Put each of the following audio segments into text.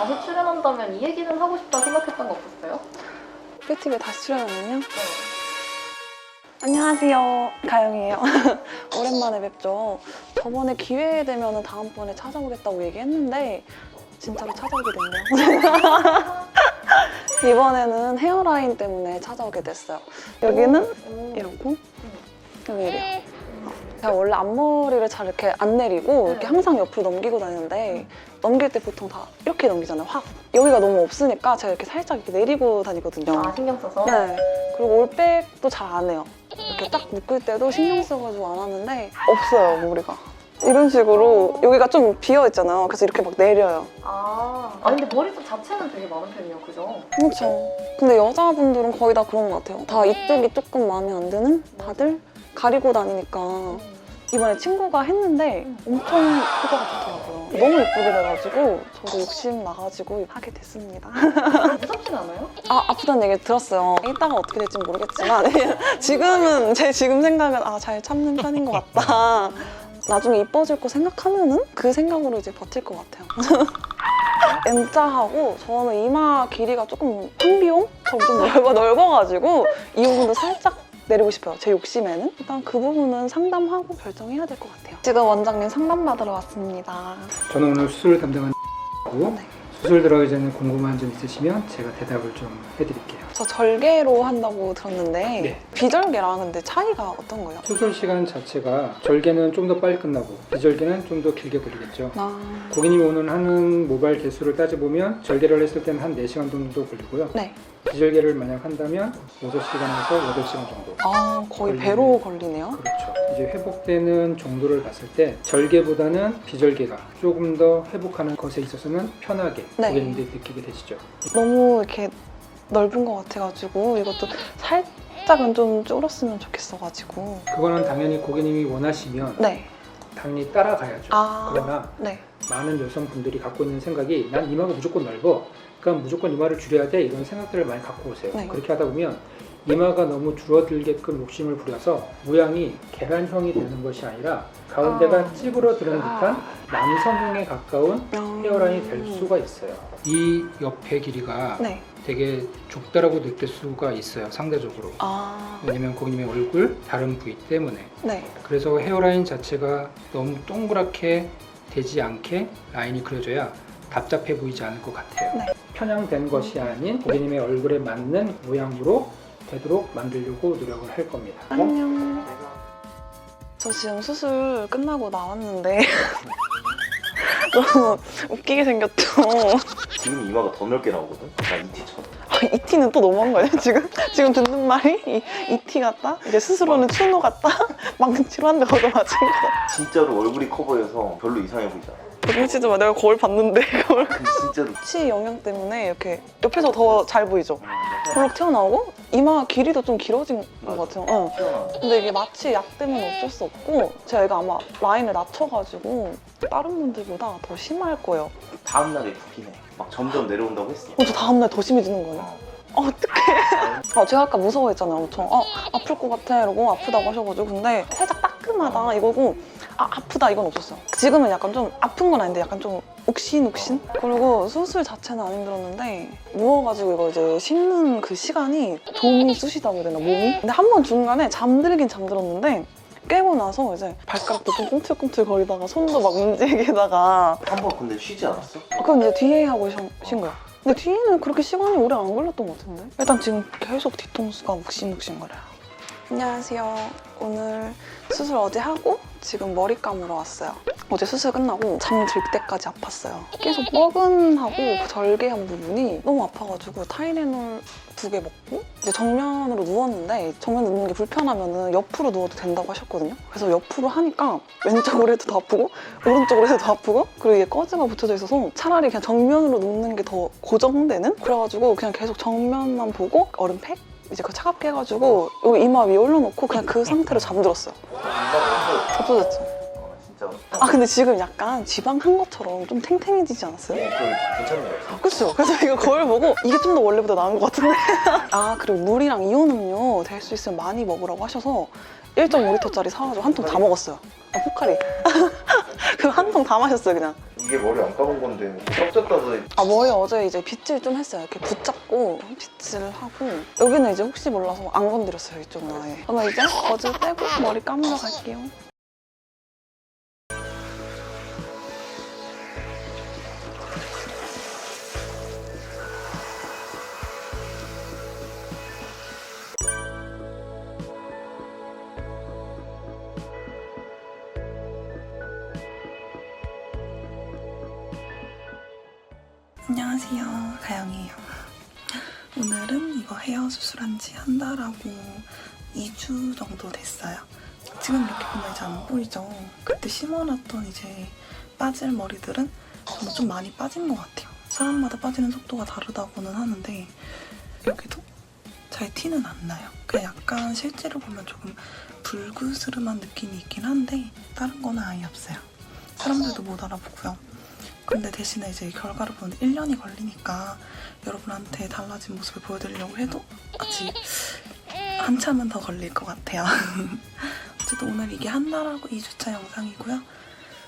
다시 출연한다면 이 얘기는 하고 싶다 생각했던 거 없었어요? 꿀팁에 다시 출연하면요? 네. 안녕하세요. 가영이에요. 오랜만에 뵙죠. 저번에 기회 되면 다음번에 찾아오겠다고 얘기했는데 진짜로 찾아오게 됐네요. 이번에는 헤어라인 때문에 찾아오게 됐어요. 여기는 오. 이렇고 여기 이래요. 제가 원래 앞머리를 잘 이렇게 안 내리고 이렇게 항상 옆으로 넘기고 다니는데 넘길 때 보통 다 이렇게 넘기잖아요. 확. 여기가 너무 없으니까 제가 이렇게 살짝 이렇게 내리고 다니거든요. 아 신경 써서? 네. 그리고 올백도 잘 안 해요. 이렇게 딱 묶을 때도 신경 써가지고 안 하는데 없어요, 머리가. 이런 식으로 여기가 좀 비어 있잖아요. 그래서 이렇게 막 내려요. 아, 아 근데 머리숱 자체는 되게 많은 편이에요, 그죠? 그렇죠. 근데 여자분들은 거의 다 그런 것 같아요. 다 이쪽이 조금 마음에 안 드는 다들 가리고 다니니까 이번에 친구가 했는데 엄청 효과가 좋더라고요. 너무 예쁘게 돼가지고 저도 욕심 나가지고 하게 됐습니다. 무섭진 않아요? 아, 아프다는 얘기 들었어요. 이따가 어떻게 될지 모르겠지만 지금은 제 지금 생각은 아, 잘 참는 편인 것 같다. 나중에 이뻐질 거 생각하면은 그 생각으로 이제 버틸 것 같아요. M자하고 저는 이마 길이가 조금 황비용처럼 좀 넓어, 넓어가지고 이 부분도 살짝 내리고 싶어요. 제 욕심에는. 일단 그 부분은 상담하고 결정해야 될 것 같아요. 지금 원장님 상담 받으러 왔습니다. 저는 오늘 수술 담당한 고 네. 수술 들어가기 전에 궁금한 점 있으시면 제가 대답을 좀 해드릴게요. 저 절개로 한다고 들었는데 네. 비절개랑 근데 차이가 어떤 거예요? 수술 시간 자체가 절개는 좀 더 빨리 끝나고 비절개는 좀 더 길게 걸리겠죠. 아, 고객님이 오늘 하는 모발 개수를 따져보면 절개를 했을 때는 한 4시간 정도 걸리고요. 네. 비절개를 만약 한다면 6시간에서 8시간 정도. 아 거의. 배로 걸리네요. 그렇죠. 이제 회복되는 정도를 봤을 때 절개보다는 비절개가 조금 더 회복하는 것에 있어서는 편하게 네. 고객님들이 느끼게 되시죠. 너무 이렇게 넓은 것 같아가지고 이것도 살짝은 좀 줄었으면 좋겠어가지고. 그거는 당연히 고객님이 원하시면 네. 당연히 따라가야죠. 아. 그러나 네. 많은 여성분들이 갖고 있는 생각이 난 이마가 무조건 넓어. 그러니까 무조건 이마를 줄여야 돼. 이런 생각들을 많이 갖고 오세요. 네. 그렇게 하다 보면 이마가 너무 줄어들게끔 욕심을 부려서 모양이 계란형이 되는 것이 아니라 가운데가 아. 찌그러드는 듯한 남성형에 가까운 헤어라인이 될 수가 있어요. 이 옆에 길이가 네. 되게 좁다라고 느낄 수가 있어요. 상대적으로. 아. 왜냐면 고객님의 얼굴 다른 부위 때문에. 네. 그래서 헤어라인 자체가 너무 동그랗게 되지 않게 라인이 그려져야 답답해 보이지 않을 것 같아요. 네. 편향된 것이 아닌 고객님의 얼굴에 맞는 모양으로 되도록 만들려고 노력을 할 겁니다. 안녕. 저 지금 수술 끝나고 나왔는데 너무 웃기게 생겼죠. 지금 이마가 더 넓게 나오거든? 나 이티처럼 아, 이 티는 또 너무한 거예요, 지금? 지금 듣는 말이? 이, 이티 같다? 이제 스스로는 추노 같다? 망치로 한대 얻어맞은 거다. 진짜로 얼굴이 커 보여서 별로 이상해 보이지 않아 미치지 마, 내가 거울 봤는데, 거울. 근데 진짜로 치 영향 때문에 이렇게 옆에서 더 잘 보이죠? 볼록 튀어나오고, 이마 길이도 좀 길어진 것 맞아. 같아요. 응. 튀어나와 근데 이게 마취 약 때문에 어쩔 수 없고, 제가 이거 아마 라인을 낮춰가지고, 다른 분들보다 더 심할 거예요. 다음날에 막 점점 내려온다고 했어 어, 저 다음날 더 심해지는 거예요. 어. 어, 어떡해. 아, 제가 아까 무서워했잖아요, 엄청. 어, 아플 것 같아. 이러고 아프다고 하셔가지고. 근데 살짝 따끔하다 이거고, 아, 아프다 이건 없었어요. 지금은 약간 좀 아픈 건 아닌데 약간 좀 욱신욱신? 그리고 수술 자체는 안 힘들었는데, 누워가지고 이거 이제 씹는 그 시간이 좀이 쑤시다고 해야 되나, 몸이? 근데 한 번 중간에 잠들긴 잠들었는데, 깨고 나서 이제 발가락도 좀 꿈틀꿈틀 거리다가 손도 막 움직이다가 한 번 근데 쉬지 않았어? 그럼 이제 뒤에 하고 쉰, 쉰 거야. 근데 뒤에는 그렇게 시간이 오래 안 걸렸던 것 같은데? 일단 지금 계속 뒤통수가 욱신욱신거려요. 안녕하세요. 오늘 수술 어제 하고 지금 머리 감으러 왔어요. 어제 수술 끝나고 잠들 때까지 아팠어요. 계속 뻐근하고 그 절개한 부분이 너무 아파가지고 타이레놀 두 개 먹고 이제 정면으로 누웠는데 정면 누우는 게 불편하면 옆으로 누워도 된다고 하셨거든요. 그래서 옆으로 하니까 왼쪽으로 해도 더 아프고 오른쪽으로 해도 더 아프고 그리고 이게 꺼즈가 붙여져 있어서 차라리 그냥 정면으로 눕는 게 더 고정되는? 그래가지고 그냥 계속 정면만 보고 얼음팩 이제 그 차갑게 해가지고 여기 이마 위에 올려놓고 그냥 그 상태로 잠들었어요. 없어졌죠. 어 진짜 아 근데 지금 약간 지방 한 것처럼 좀 탱탱해지지 않았어요? 어, 그럼 괜찮네요 그렇죠. 그래서 이거 거울 보고 이게 좀 더 원래보다 나은 것 같은데. 아 그리고 물이랑 이온 음료 될 수 있으면 많이 먹으라고 하셔서 1.5리터짜리 사가지고 한 통 다 먹었어요. 아 포카리. 그 한 통 다 마셨어요 그냥. 이게 머리 안 감은 건데 썩졌다서 아 머리 어제 이제 빗질 좀 했어요. 이렇게 붙잡고 빗질을 하고 여기는 이제 혹시 몰라서 안 건드렸어요 이쪽은 아예. 그러면 이제 거즈 떼고 머리 감으러 갈게요. 안녕하세요. 가영이에요. 오늘은 이거 헤어 수술한 지 한 달하고 2주 정도 됐어요. 지금 이렇게 보면 이제 안 보이죠? 그때 심어놨던 이제 빠질 머리들은 정말 좀 많이 빠진 것 같아요. 사람마다 빠지는 속도가 다르다고는 하는데 여기도 잘 티는 안 나요. 그냥 약간 실제로 보면 조금 불그스름한 느낌이 있긴 한데 다른 거는 아예 없어요. 사람들도 못 알아보고요. 근데 대신에 이제 결과를 보는데 1년이 걸리니까 여러분한테 달라진 모습을 보여드리려고 해도 아직 한참은 더 걸릴 것 같아요. 어쨌든 오늘 이게 한 달하고 2주차 영상이고요.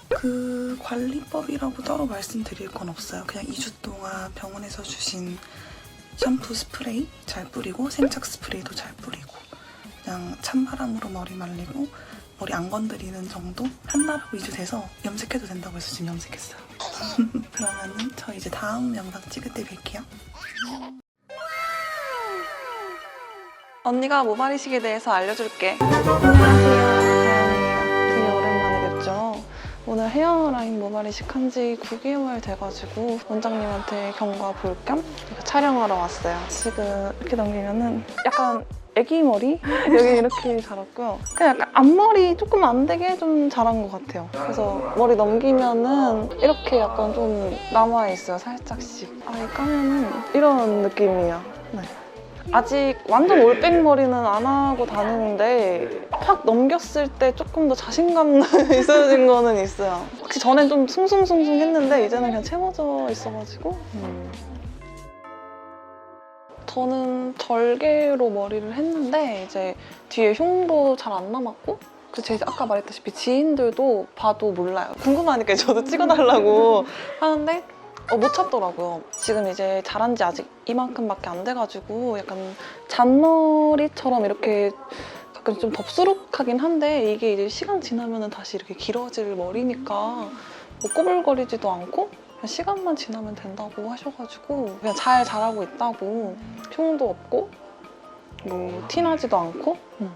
그 관리법이라고 따로 말씀드릴 건 없어요. 그냥 2주 동안 병원에서 주신 샴푸 스프레이 잘 뿌리고 생착 스프레이도 잘 뿌리고 그냥 찬바람으로 머리 말리고 머리 안 건드리는 정도 한 달하고 2주 돼서 염색해도 된다고 해서 지금 염색했어요. 그러면은 저 이제 다음 영상 찍을 때 뵐게요. 언니가 모발이식에 대해서 알려줄게. 안녕하세요. 오늘 헤어라인 모발이식 한 지 9개월 돼가지고 원장님한테 경과 볼겸 촬영하러 왔어요. 지금 이렇게 넘기면은 약간 애기 머리? 여기 이렇게 자랐고요. 그냥 약간 앞머리 조금 안 되게 좀 자란 것 같아요. 그래서 머리 넘기면은 이렇게 약간 좀 남아있어요, 살짝씩. 아, 이 까면은 이런 느낌이에요. 네. 아직 완전 올백 머리는 안 하고 다니는데 확 넘겼을 때 조금 더 자신감 있어진 거는 있어요. 혹시 전엔 좀 숭숭숭숭 했는데 이제는 그냥 채워져 있어가지고 음. 저는 절개로 머리를 했는데 이제 뒤에 흉도 잘 안 남았고 그제 아까 말했다시피 지인들도 봐도 몰라요. 궁금하니까 저도 찍어달라고 하는데 어, 못 찾더라고요. 지금 이제 자란 지 아직 이만큼밖에 안 돼가지고 약간 잔머리처럼 이렇게 가끔 좀 덥수룩하긴 한데 이게 이제 시간 지나면 다시 이렇게 길어질 머리니까 뭐 꼬불거리지도 않고 시간만 지나면 된다고 하셔가지고 그냥 잘 자라고 있다고 흉도 없고 뭐 티나지도 않고 음.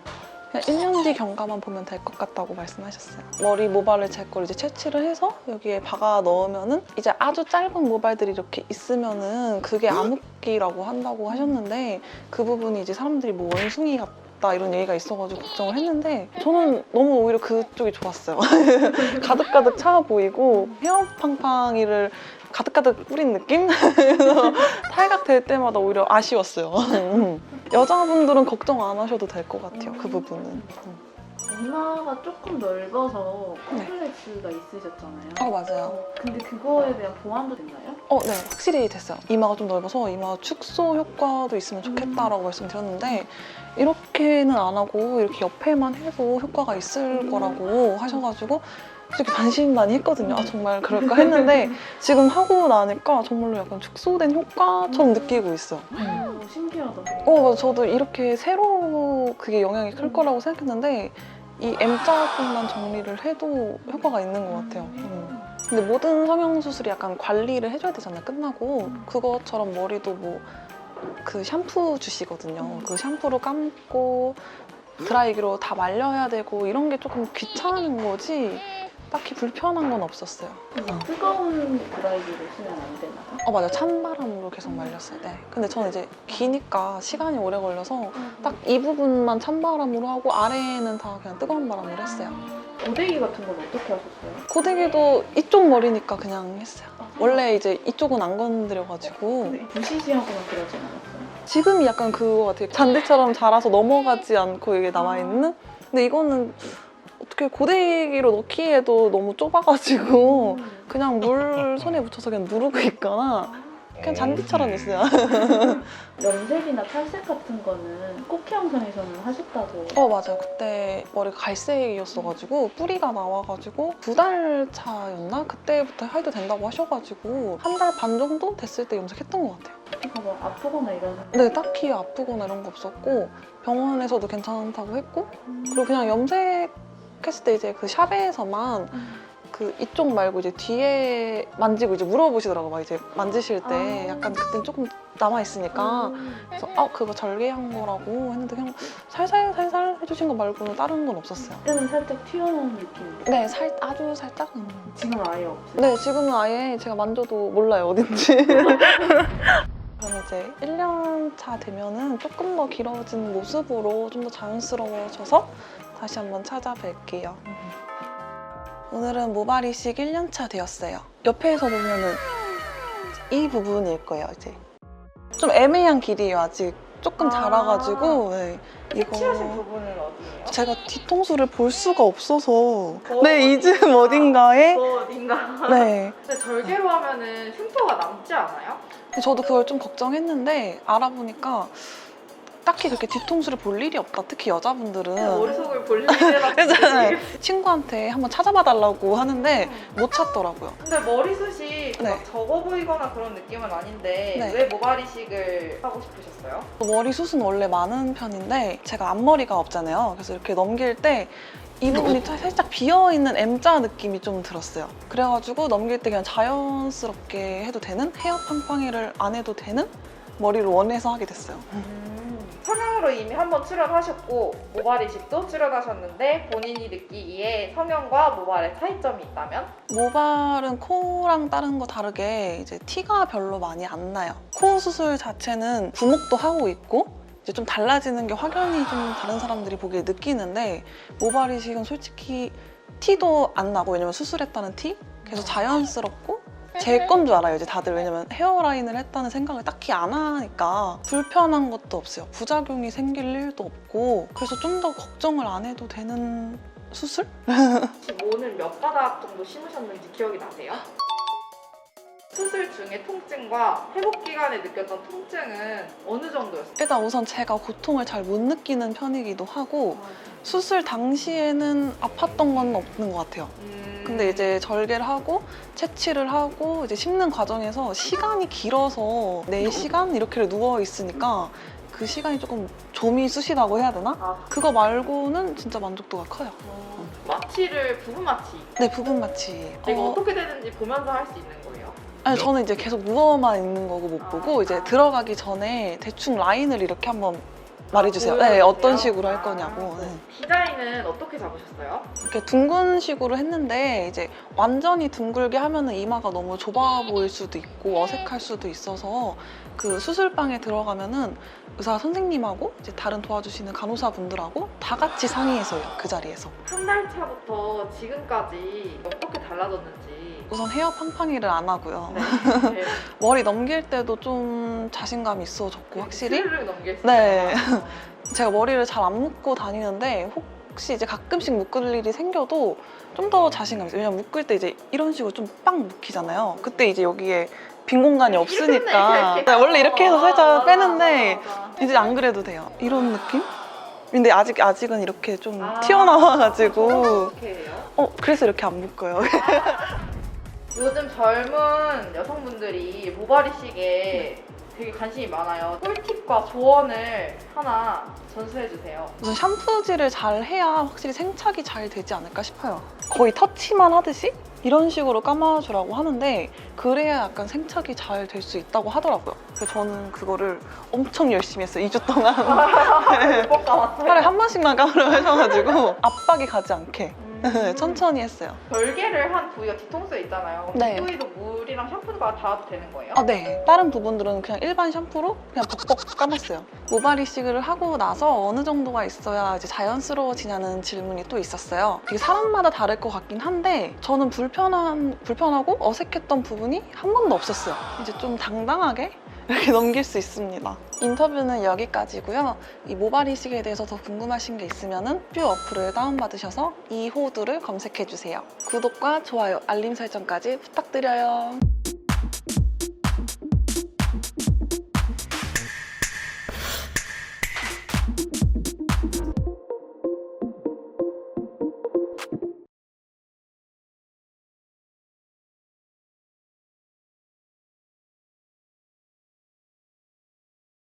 그냥 1년 뒤 경과만 보면 될 것 같다고 말씀하셨어요. 머리 모발을 제 걸 이제 채취를 해서 여기에 박아 넣으면은 이제 아주 짧은 모발들이 이렇게 있으면은 그게 암흑기라고 한다고 하셨는데 그 부분이 이제 사람들이 뭐 원숭이 같다 이런 얘기가 있어가지고 걱정을 했는데 저는 너무 오히려 그쪽이 좋았어요. 가득가득 차 보이고 헤어팡팡이를 가득가득 뿌린 느낌? 그래서 탈각될 때마다 오히려 아쉬웠어요. 여자분들은 걱정 안 하셔도 될 것 같아요. 그 부분은. 이마가 조금 넓어서 네. 콤플렉스가 있으셨잖아요. 어 맞아요. 어, 근데 그거에 대한 보완도 됐나요? 어, 네, 확실히 됐어요. 이마가 좀 넓어서 이마 축소 효과도 있으면 좋겠다라고 말씀드렸는데 이렇게는 안 하고 이렇게 옆에만 해도 효과가 있을 음. 거라고 하셔가지고 솔직히 반신반의 했거든요. 아 정말 그럴까 했는데 지금 하고 나니까 정말로 약간 축소된 효과처럼 느끼고 있어요. 어, 신기하다. 어, 맞아. 저도 이렇게 세로 그게 영향이 클 거라고 생각했는데 이 M자국만 정리를 해도 효과가 있는 것 같아요. 음. 근데 모든 성형 수술이 약간 관리를 해줘야 되잖아요. 끝나고 그것처럼 머리도 뭐 그 샴푸 주시거든요. 그 샴푸로 감고 드라이기로 다 말려야 되고 이런 게 조금 귀찮은 거지 딱히 불편한 건 없었어요. 뜨거운 드라이기를 쓰면 안 되나요? 어 맞아 요 찬바람으로 계속 말렸어요. 네. 근데 저는 이제 기니까 시간이 오래 걸려서 딱 이 부분만 찬바람으로 하고 아래는 다 그냥 뜨거운 바람으로 했어요. 고데기 같은 건 어떻게 하셨어요? 고데기도 이쪽 머리니까 그냥 했어요. 원래 이제 이쪽은 안 건드려가지고 네. 부시시하거나 그러진 않았어요. 지금이 약간 그거 같아요. 잔디처럼 자라서 넘어가지 않고 이게 남아있는? 근데 이거는 어떻게 고데기로 넣기에도 너무 좁아가지고 음. 그냥 물 손에 묻혀서 그냥 누르고 있거나 그냥 잔디처럼 있어요. 염색이나 탈색 같은 거는 꽃게 영상에서는 하셨다고. 어 맞아요. 그때 머리가 갈색이었어가지고 뿌리가 나와가지고 두 달 차였나 그때부터 해도 된다고 하셔가지고 한 달 반 정도 됐을 때 염색했던 것 같아요. 피가 뭐 아프거나 이런. 네, 딱히 아프거나 이런 거 없었고 병원에서도 괜찮다고 했고 그리고 그냥 염색 했을 때 이제 그 샵에서만 그 이쪽 말고 이제 뒤에 만지고 이제 물어보시더라고 막 이제 만지실 때 아. 약간 그땐 조금 남아 있으니까 그래서 아 그거 절개한 거라고 했는데 그냥 살살 살살 해주신 거 말고는 다른 건 없었어요. 그때는 살짝 튀어나온 느낌. 네, 살 아주 살짝. 음. 지금 아예 없어요. 네, 지금은 아예 제가 만져도 몰라요 어딘지. 그럼 이제 1년 차 되면은 조금 더 길어진 모습으로 좀 더 자연스러워져서 다시 한번 찾아뵐게요. 오늘은 모발 이식 1년 차 되었어요. 옆에서 보면은 이 부분일 거예요, 이제. 좀 애매한 길이에요, 아직. 조금 아. 자라가지고. 네. 이거. 부분은 어디예요? 제가 뒤통수를 볼 수가 없어서. 네, 이쯤 어딘가에. 어딘가. 네. 근데 절개로 하면은 흉터가 남지 않아요? 저도 그걸 좀 걱정했는데 알아보니까 딱히 그렇게 뒤통수를 볼 일이 없다. 특히 여자분들은. 머릿속을 볼 일이라. 그래서 친구한테 한번 찾아봐 달라고 하는데 못 찾더라고요. 근데 머리숱이 네. 막 적어 보이거나 그런 느낌은 아닌데 네. 왜 모발이식을 하고 싶으셨어요? 머리숱은 원래 많은 편인데 제가 앞머리가 없잖아요. 그래서 이렇게 넘길 때 이 부분이 살짝 비어있는 M자 느낌이 좀 들었어요. 그래가지고 넘길 때 그냥 자연스럽게 해도 되는 헤어 팡팡이를 안 해도 되는 머리를 원해서 하게 됐어요. 성 형으로 이미 한번 출연하셨고 모발 이식도 출연하셨는데 본인이 느끼기에 성형과 모발의 차이점이 있다면? 모발은 코랑 다른 거 다르게 이제 티가 별로 많이 안 나요. 코 수술 자체는 부목도 하고 있고 이제 좀 달라지는 게 확연히 좀 다른 사람들이 보기에 느끼는데 모발 이식은 솔직히 티도 안 나고 왜냐면 수술했다는 티? 그래서 자연스럽고 제 건 줄 알아요 이제 다들 왜냐면 헤어라인을 했다는 생각을 딱히 안 하니까 불편한 것도 없어요 부작용이 생길 일도 없고 그래서 좀 더 걱정을 안 해도 되는 수술? 혹시 오늘 몇 바닥 정도 심으셨는지 기억이 나세요? 수술 중에 통증과 회복 기간에 느꼈던 통증은 어느 정도였어요? 일단 우선 제가 고통을 잘 못 느끼는 편이기도 하고 수술 당시에는 아팠던 건 없는 것 같아요. 음... 근데 이제 절개를 하고 채취를 하고 이제 심는 과정에서 시간이 길어서 4시간 이렇게 누워 있으니까 그 시간이 조금 좀이 쑤시다고 해야 되나? 아, 그거 말고는 진짜 만족도가 커요. 마취를 부분 마취 네, 부분 마취. 이거 어, 어... 떻게 되는지 보면서 할 수 있는 거예요? 아니, 저는 이제 계속 누워만 있는 거고 못 보고 이제 들어가기 전에 대충 라인을 이렇게 한번 말해주세요. 네, 보여주세요? 어떤 식으로 할 거냐고. 네. 디자인은 어떻게 잡으셨어요? 이렇게 둥근 식으로 했는데 이제 완전히 둥글게 하면은 이마가 너무 좁아 보일 수도 있고 어색할 수도 있어서 그 수술방에 들어가면은 의사 선생님하고 이제 다른 도와주시는 간호사 분들하고 다 같이 상의해서요 그 자리에서 한 달 차부터 지금까지 어떻게 달라졌는지 우선 헤어 팡팡이를 안 하고요 네. 머리 넘길 때도 좀 자신감이 있어졌고 확실히 스르륵 넘길 수 네. 제가 머리를 잘 안 묶고 다니는데 혹시 이제 가끔씩 묶을 일이 생겨도 좀 더 자신감이 있어요. 왜냐면 묶을 때 이제 이런 식으로 좀 빵 묶이잖아요. 그때 이제 여기에 빈 공간이 없으니까 이렇게, 이렇게. 네, 원래 이렇게 해서 아, 살짝 맞아, 빼는데. 이제 안 그래도 돼요. 이런 느낌? 근데 아직 아직은 이렇게 좀 아, 튀어나와가지고? 어 그래서 이렇게 안 묶어요. 요즘 젊은 여성분들이 모발이식에 되게 관심이 많아요. 꿀팁과 조언을 하나 전수해 주세요. 우선 샴푸질을 잘 해야 확실히 생착이 잘 되지 않을까 싶어요. 거의 터치만 하듯이 이런 식으로 감아주라고 하는데 그래야 약간 생착이 잘 될 수 있다고 하더라고요. 그래서 저는 그거를 엄청 열심히 했어요. 2주 동안 꼭 감았어요. 하루에 한 번씩만 감으라고 하셔가지고 압박이 가지 않게 음. 천천히 했어요. 별개를 한 부위가 뒤통수에 있잖아요. 그 네. 부위도 물이랑 샴푸가 닿아도 되는 거예요? 아, 네. 다른 부분들은 그냥 일반 샴푸로 그냥 벅벅 감았어요. 모발 이식을 하고 나서 어느 정도가 있어야 이제 자연스러워지냐는 질문이 또 있었어요. 이게 사람마다 다를 것 같긴 한데 저는 불편한 불편하고 어색했던 부분이 한 번도 없었어요. 이제 좀 당당하게 이렇게 넘길 수 있습니다. 인터뷰는 여기까지고요. 이 모발 이식에 대해서 더 궁금하신 게 있으면은 뷰 어플을 다운받으셔서 이 호두를 검색해 주세요. 구독과 좋아요, 알림 설정까지 부탁드려요.